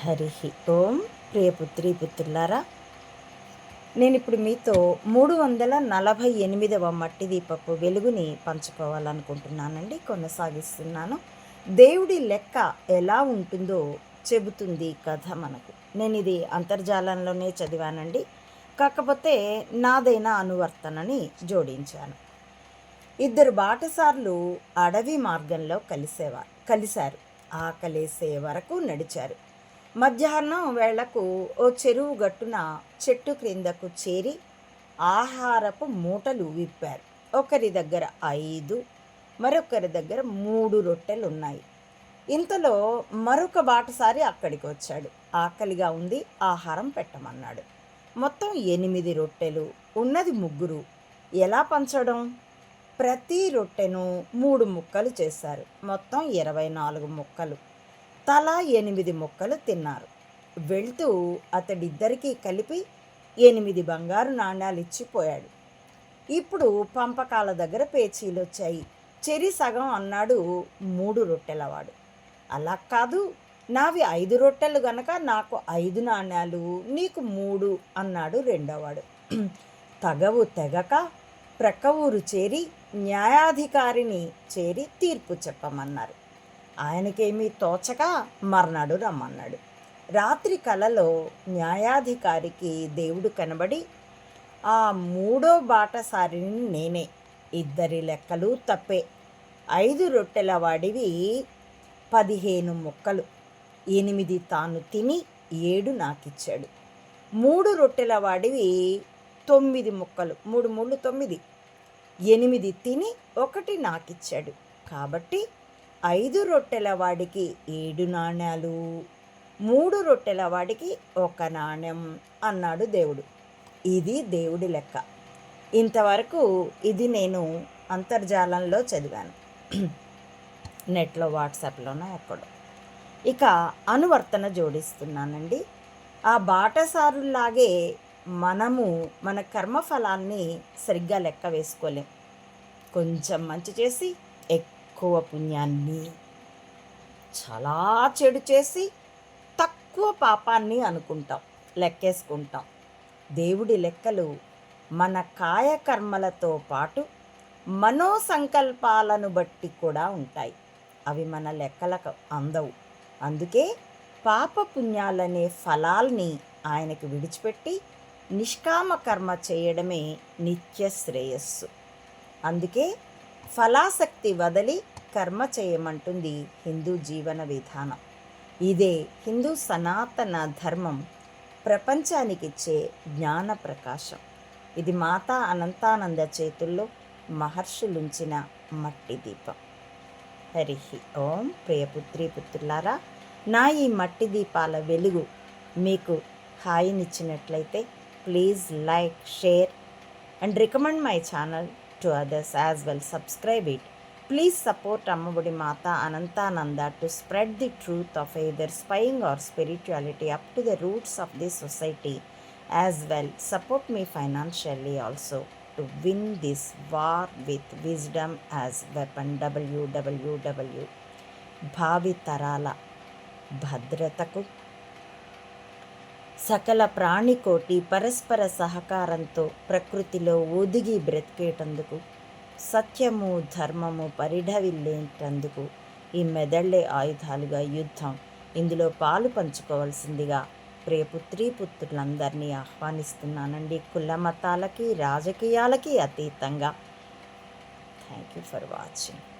హరి ఓం ప్రియ పుత్రి పుత్రులారా నేను ఇప్పుడు మీతో మూడు వందల నలభై ఎనిమిదవ మట్టి దీపపు వెలుగుని పంచుకోవాలనుకుంటున్నానండి కొనసాగిస్తున్నాను. దేవుడి లెక్క ఎలా ఉంటుందో చెబుతుంది కథ మనకు. నేను ఇది అంతర్జాలంలోనే చదివానండి కాకపోతే నాదైన అనువర్తనని జోడించాను. ఇద్దరు బాటసార్లు అడవి మార్గంలో కలిసేవారు కలిశారు. ఆకలేసే వరకు నడిచారు. మధ్యాహ్నం వేళకు ఓ చెరువు గట్టున చెట్టు క్రిందకు చేరి ఆహారపు మూటలు విప్పారు. ఒకరి దగ్గర ఐదు మరొకరి దగ్గర మూడు రొట్టెలు ఉన్నాయి ఇంతలో మరొక బాటసారి అక్కడికి వచ్చాడు. ఆకలిగా ఉంది ఆహారం పెట్టమన్నాడు. మొత్తం ఎనిమిది రొట్టెలు ఉన్నది ముగ్గురు. ఎలా పంచడం? ప్రతి రొట్టెను మూడు ముక్కలు చేశారు. మొత్తం ఇరవై నాలుగు ముక్కలు. తలా ఎనిమిది ముక్కలు తిన్నారు. వెళ్తూ అతడిద్దరికీ కలిపి ఎనిమిది బంగారు నాణ్యాలు ఇచ్చిపోయాడు ఇప్పుడు పంపకాల దగ్గర పేచీలు వచ్చాయి చెరి సగం అన్నాడు మూడు రొట్టెలవాడు. అలా కాదు నావి ఐదు రొట్టెలు గనక నాకు ఐదు నాణ్యాలు నీకు మూడు అన్నాడు రెండోవాడు. తగవు తెగక ప్రక్క ఊరు చేరి న్యాయాధికారిని చేరి తీర్పు చెప్పమన్నారు. ఆయనకేమీ తోచక మర్నాడు రమ్మన్నాడు. రాత్రి కలలో న్యాయాధికారికి దేవుడు కనబడి ఆ మూడో బాటసారిని నేనే. ఇద్దరి లెక్కలు తప్పే. ఐదు రొట్టెల వాడివి పదిహేను ముక్కలు. ఎనిమిది తాను తిని ఏడు నాకిచ్చాడు. మూడు రొట్టెల వాడివి తొమ్మిది ముక్కలు. మూడు మూడు తొమ్మిది. ఎనిమిది తిని ఒకటి నాకిచ్చాడు. కాబట్టి ఐదు రొట్టెల వాడికి ఏడు నాణ్యాలు మూడు రొట్టెల వాడికి ఒక నాణ్యం అన్నాడు దేవుడు. ఇది దేవుడి లెక్క. ఇంతవరకు ఇది నేను అంతర్జాలంలో చదివాను. నెట్లో వాట్సాప్లోనో ఎక్కడో. ఇక అనువర్తన జోడిస్తున్నానండి. ఆ బాటసారుల్లాగే మనము మన కర్మఫలాన్ని సరిగ్గా లెక్క వేసుకోలేం. కొంచెం మంచి చేసి ఎక్కువ పుణ్యాన్ని చాలా చెడు చేసి తక్కువ పాపాన్ని అనుకుంటాం లెక్కేసుకుంటాం. దేవుడి లెక్కలు మన కాయకర్మలతో పాటు మనోసంకల్పాలను బట్టి కూడా ఉంటాయి. అవి మన లెక్కలకు అందవు. అందుకే పాప పుణ్యాలనే ఫలాల్ని ఆయనకు విడిచిపెట్టి నిష్కామ కర్మ చేయడమే నిత్య శ్రేయస్సు. అందుకే ఫలాసక్తి వదిలి కర్మ చేయమంటుంది హిందూ జీవన విధానం. ఇదే హిందూ సనాతన ధర్మం ప్రపంచానికిచ్చే జ్ఞాన ప్రకాశం. ఇది మాతా అనంతానంద చేతుల్లో మహర్షులుంచిన మట్టి దీపం. హరి ఓం. ప్రియపుత్రి పుత్రులారా నా ఈ మట్టి దీపాల వెలుగు మీకు హాయినిచ్చినట్లయితే please like share and recommend my channel to others as well. Subscribe it. Please support Ammavudi Mata Anantananda to spread the truth of either spying or spirituality up to the roots of this society as well. Support me financially also to win this war with wisdom as weapon. www భావితరాల భద్రతకు సకల ప్రాణికోటి పరస్పర సహకారంతో ప్రకృతిలో ఒదిగి బ్రతికేటందుకు సత్యము ధర్మము పరిఢవిల్లేటందుకు ఈ మెదళ్ళే ఆయుధాలుగా యుద్ధం. ఇందులో పాలు పంచుకోవాల్సిందిగా ప్రియపుత్రీ పుత్రులందరినీ ఆహ్వానిస్తున్నానండి. కుల మతాలకి రాజకీయాలకి అతీతంగా. Thank you for watching